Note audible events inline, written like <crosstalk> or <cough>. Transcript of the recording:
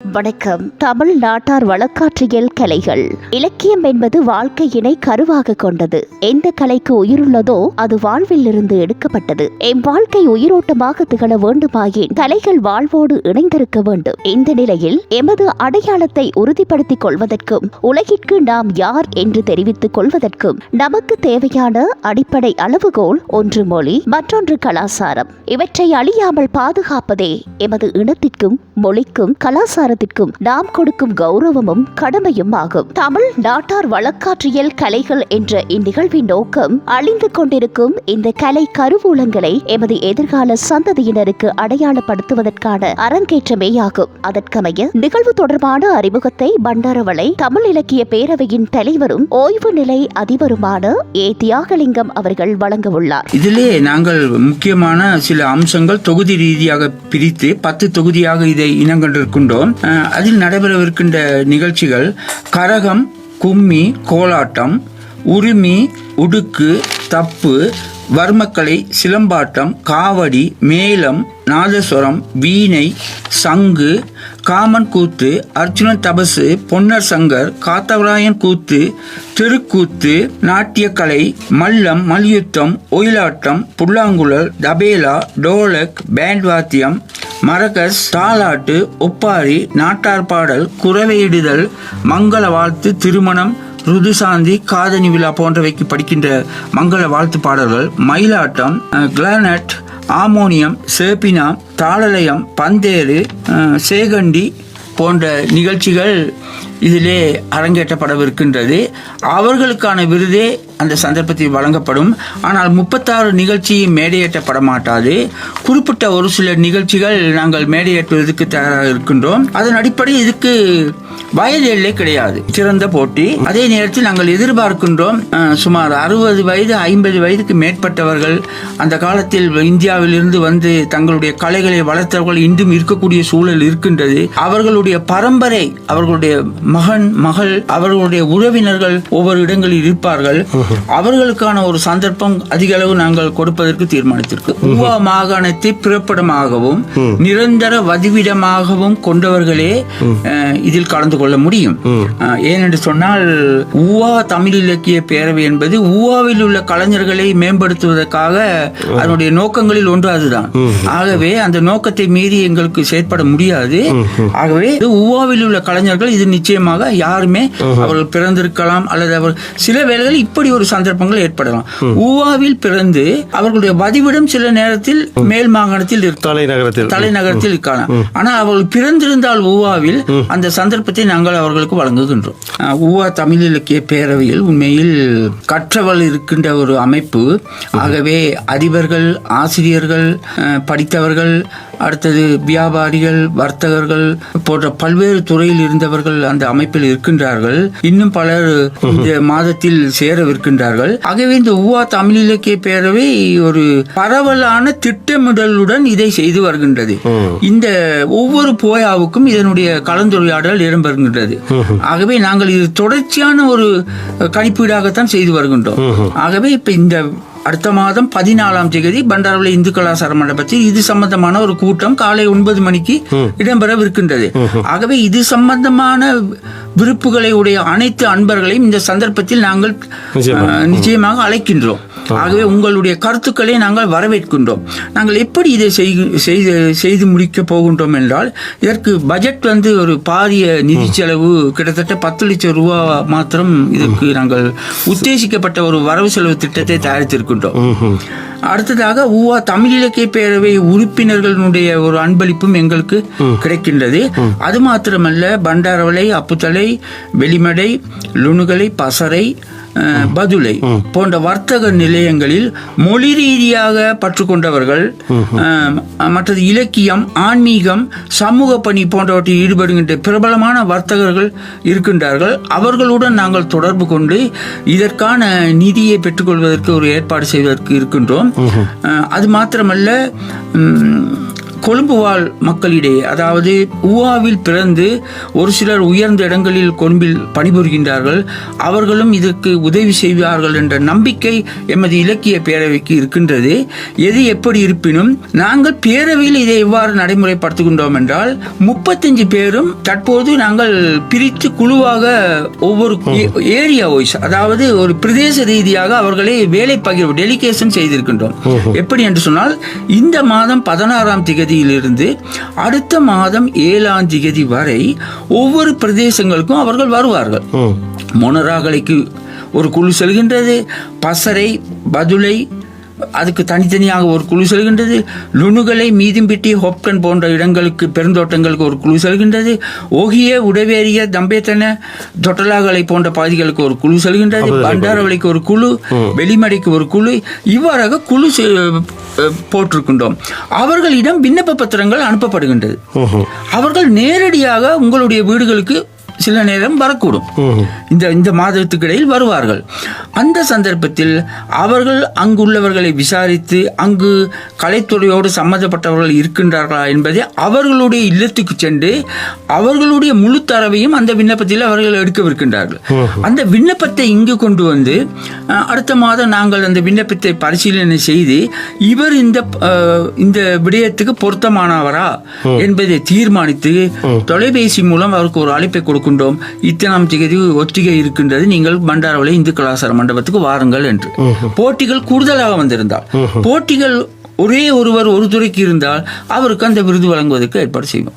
வணக்கம். தமிழ் நாட்டார் வழக்காற்றியல் கலைகள். இலக்கியம் என்பது வாழ்க்கையினை கருவாக கொண்டது. எந்த கலைக்கு உயிருள்ளதோ அது வாழ்வில் இருந்து எடுக்கப்பட்டது. எம் வாழ்க்கை உயிரோட்டமாக திகழ வேண்டுமாயின் கலைகள் வாழ்வோடு இணைந்திருக்க வேண்டும். இந்த நிலையில் எமது அடையாளத்தை உறுதிப்படுத்திக் கொள்வதற்கும் உலகிற்கு நாம் யார் என்று தெரிவித்துக் கொள்வதற்கும் நமக்கு தேவையான அடிப்படை அளவுகோல் ஒன்று மொழி மற்றொன்று கலாசாரம் இவற்றை அழியாமல் பாதுகாப்பதே எமது இனத்திற்கும் மொழிக்கும் கலாச்சாரத்திற்கும் நாம் கொடுக்கும் கௌரவமும் கடமையும் ஆகும். தமிழ் நாட்டார் வழக்காற்றியல் கலைகள் என்ற இந்நிகழ்வின் நோக்கம் அழிந்து கொண்டிருக்கும் இந்த கலை கருவூலங்களை எமது எதிர்கால சந்ததியினருக்கு அடையாளப்படுத்துவதற்கான அரங்கேற்றமேயாகும் அதற்கமைய நிகழ்வு தொடர்பான அறிமுகத்தை பண்டாரவளை தமிழ் இலக்கிய பேரவையின் தலைவரும் ஓய்வு நிலை அதிபருமான ஏ. தியாகலிங்கம் அவர்கள் வழங்க உள்ளார். இதிலே நாங்கள் முக்கியமான சில அம்சங்கள் தொகுதி ரீதியாக பிரித்து பத்து தொகுதியாக இதை இனங்கண்டிருக்கின்றோம். அதில் நடைபெறவிருக்கின்ற நிகழ்ச்சிகள் கரகம் கும்மி கோலாட்டம் உரிமி உடுக்கு தப்பு வர்மக்கலை சிலம்பாட்டம் காவடி மேளம் நாதஸ்வரம் வீணை சங்கு காமன் கூத்து அர்ஜுனன் தபசு பொன்னர் சங்கர் காத்தவராயன் கூத்து தெருக்கூத்து நாட்டியக்கலை மல்லம் மல்யுத்தம் ஒயிலாட்டம் புல்லாங்குழல் தபேலா டோலக் பேண்ட் வாத்தியம் மரகஸ் தாலாட்டு ஒப்பாரி நாட்டார் பாடல் குறவையிடுதல் மங்கள வாழ்த்து திருமணம் ருதுசாந்தி காதணி விழா போன்றவைக்கு படிக்கின்ற மங்கள வாழ்த்து பாடல்கள் மயிலாட்டம் கிளானட் ஆமோனியம் சேப்பினாம் தாளலயம் பந்தேறு சேகண்டி போன்ற நிகழ்ச்சிகள் இதிலே அரங்கேற்றப்படவிருக்கின்றது. அவர்களுக்கான விருதே அந்த சந்தர்ப்பத்தில் வழங்கப்படும். ஆனால் முப்பத்தாறு நிகழ்ச்சி மேடையேற்றப்பட மாட்டாது குறிப்பிட்ட ஒரு சில நிகழ்ச்சிகள் நாங்கள் மேடையேற்றுவதற்கு தயாராக இருக்கின்றோம். அதன் அடிப்படையில் இதுக்கு வயது எல்லை கிடையாது. சிறந்த போட்டி. அதே நேரத்தில் நாங்கள் எதிர்பார்க்கின்றோம் சுமார் அறுபது வயது ஐம்பது வயதுக்கு மேற்பட்டவர்கள் அந்த காலத்தில் இந்தியாவில் இருந்து வந்து தங்களுடைய கலைகளை வளர்த்தவர்கள் இன்றும் இருக்கக்கூடிய சூழல் இருக்கின்றது. அவர்களுடைய பரம்பரை அவர்களுடைய மகன் மகள் அவர்களுடைய உறவினர்கள் ஒவ்வொரு இடங்களில் இருப்பார்கள். அவர்களுக்கான ஒரு சந்தர்ப்பம் அதிக அளவு நாங்கள் கொடுப்பதற்கு தீர்மானித்திருக்கு. ஊவா மாகாணத்தை பிறப்பிடமாகவும் நிரந்தர வதிவிடமாகவும் கொண்டவர்களே இதில் கலந்து கொள்ள முடியும். ஏனென்று சொன்னால் ஊவா தமிழ் இலக்கிய பேரவை என்பது ஊவாவில் உள்ள கலைஞர்களை மேம்படுத்துவதற்காக அதனுடைய நோக்கங்களில் ஒன்று அதுதான். ஆகவே அந்த நோக்கத்தை மீறி எங்களுக்கு செயற்பட முடியாது. ஆகவே இது ஊவாவில் உள்ள கலைஞர்கள் இது நிச்சயம் நிச்சயமாக யாருமே அவர்கள் பிறந்திருக்கலாம் அல்லது அவர் சில வேளைகளில் இப்படி ஒரு சந்தர்ப்பங்கள் ஏற்படலாம். ஊவாவில் பிறந்து அவர்களுடைய வதிவிடம் சில நேரத்தில் மேல் மாகாணத்தில் தலைநகரத்தில் தலைநகரத்தில் இருக்கலாம் ஆனா அவர்கள் பிறந்திருந்தால் ஊவாவில் அந்த சந்தர்ப்பத்தை நாங்கள் அவர்களுக்கு வழங்குகின்றோம். ஊவா தமிழ் இலக்கிய பேரவையில் உண்மையில் கற்றவள் இருக்கின்ற ஒரு அமைப்பு. ஆகவே அதிபர்கள் ஆசிரியர்கள் படித்தவர்கள் அடுத்தது வியாபாரிகள் வர்த்தகர்கள் போன்ற பல்வேறு துறையில் இருந்தவர்கள் அந்த அமைப்பில் இருக்கின்றார்கள். இன்னும் பலர் இந்த <laughs> மாதத்தில் சேரவிருக்கின்றார்கள். ஆகவே இந்த ஊவா தமிழ் இலக்கிய பேரவை ஒரு பரவலான திட்டமிடலுடன் இதை செய்து வருகின்றது. இந்த ஒவ்வொரு போயாவுக்கும் இதனுடைய கலந்துரையாடல் இடம்பெறுகின்றது. ஆகவே நாங்கள் இது தொடர்ச்சியான ஒரு கணிப்பீடாகத்தான் செய்து வருகின்றோம். ஆகவே இப்ப இந்த அடுத்த மாதம் பதினாலாம் தேதி பண்டாரவளை இந்து கலாசார மண்டபத்தில் இது சம்பந்தமான ஒரு கூட்டம் காலை ஒன்பது மணிக்கு இடம்பெறவிருக்கின்றது. ஆகவே இது சம்பந்தமான விருப்புகளை உடைய அனைத்து அன்பர்களையும் இந்த சந்தர்ப்பத்தில் நாங்கள் நிச்சயமாக அழைக்கின்றோம். ஆகவே உங்களுடைய கருத்துக்களை நாங்கள் வரவேற்கின்றோம். நாங்கள் எப்படி இதை செய்து செய்து முடிக்க போகின்றோம் என்றால் இதற்கு பட்ஜெட் வந்து ஒரு பாரிய நிதி செலவு கிட்டத்தட்ட பத்து லட்சம் ரூபா மாத்திரம் இதற்கு நாங்கள் உத்தேசிக்கப்பட்ட ஒரு வரவு செலவு திட்டத்தை தயாரித்திருக்கின்றோம். அடுத்ததாக ஊவா தமிழ் இலக்கிய பேரவை உறுப்பினர்களுடைய ஒரு அன்பளிப்பும் எங்களுக்கு கிடைக்கின்றது. அது மாத்திரமல்ல பண்டாரவளை அப்புத்தலை வெளிமடை லுணுகலை பசறை அஹ், பதுளை போன்ற வர்த்தக நிலையங்களில் மொழி ரீதியாக பற்றுக்கொண்டவர்கள் மற்றது இலக்கியம் ஆன்மீகம் சமூக பணி போன்றவற்றில் ஈடுபடுகின்ற பிரபலமான வர்த்தகர்கள் இருக்கின்றார்கள். அவர்களுடன் நாங்கள் தொடர்பு கொண்டு இதற்கான நிதியை பெற்றுக்கொள்வதற்கு ஒரு ஏற்பாடு செய்வதற்கு இருக்கின்றோம். அது மாத்திரமல்ல கொழும்பு வாழ் மக்களிடையே அதாவது ஊவாவில் பிறந்து ஒரு சிலர் உயர்ந்த இடங்களில் கொழும்பில் பணிபுரிகின்றார்கள் அவர்களும் இதற்கு உதவி செய்வார்கள் என்ற நம்பிக்கை எமது இலக்கிய பேரவைக்கு இருக்கின்றது. எது எப்படி இருப்பினும் நாங்கள் பேரவையில் இதை எவ்வாறு நடைமுறைப்படுத்துகின்றோம் என்றால் முப்பத்தஞ்சு பேரும் தற்போது நாங்கள் பிரித்து குழுவாக ஒவ்வொரு ஏரியா வைஸ் அதாவது ஒரு பிரதேச ரீதியாக அவர்களை வேலை பகிர்வு டெலிகேஷன் செய்திருக்கின்றோம். எப்படி என்று சொன்னால் இந்த மாதம் பதினாறாம் திகதியிலிருந்து அடுத்த மாதம் ஏழாம் திகதி வரை ஒவ்வொரு பிரதேசங்களுக்கும் அவர்கள் வருவார்கள். மொனராகலைக்கு ஒரு குழு செல்கின்றது. பசறை பதுளை அதுக்கு தனித்தனியாக ஒரு குழு செல்கின்றது. லுணுகலை மீதிம்பிட்டி ஹொப்டன் போன்ற இடங்களுக்கு பெருந்தோட்டங்களுக்கு ஒரு குழு செல்கின்றது. ஓகிய உடவேரிய தம்பேத்தன தொட்டலாகலை போன்ற பகுதிகளுக்கு ஒரு குழு செல்கின்றது. பண்டாரவளைக்கு ஒரு குழு வெளிமடைக்கு ஒரு குழு இவ்வாறாக குழு போட்டிருக்கின்றோம். அவர்களிடம் விண்ணப்ப பத்திரங்கள் அனுப்பப்படுகின்றது. அவர்கள் நேரடியாக உங்களுடைய வீடுகளுக்கு சில நேரம் வரக்கூடும். இந்த இந்த மாதத்துக்கு இடையில் வருவார்கள். அந்த சந்தர்ப்பத்தில் அவர்கள் அங்குள்ளவர்களை விசாரித்து அங்கு கலைத்துறையோடு சம்மந்தப்பட்டவர்கள் இருக்கின்றார்களா என்பதை அவர்களுடைய இல்லத்துக்கு சென்று அவர்களுடைய முழு தரவையும் அந்த விண்ணப்பத்தில் அவர்கள் எடுக்கவிருக்கின்றார்கள். அந்த விண்ணப்பத்தை இங்கு கொண்டு வந்து அடுத்த மாதம் நாங்கள் அந்த விண்ணப்பத்தை பரிசீலனை செய்து இவர் இந்த இந்த விடயத்துக்கு பொருத்தமானவரா என்பதை தீர்மானித்து தொலைபேசி மூலம் அவருக்கு ஒரு அழைப்பை கொடுக்கின்றோம் இத்தனாம் தேதி ஒத்திகை இருக்கின்றது. நீங்கள் பண்டாரவளை இந்து கலாச்சார மண்டபத்துக்கு வாருங்கள் என்று. போட்டிகள் கூடுதலாக வந்திருந்தால் போட்டிகள் ஒரே ஒருவர் ஒரு துறைக்கு இருந்தால் அவருக்கு அந்த விருது வழங்குவதற்கு ஏற்பாடு செய்வோம்.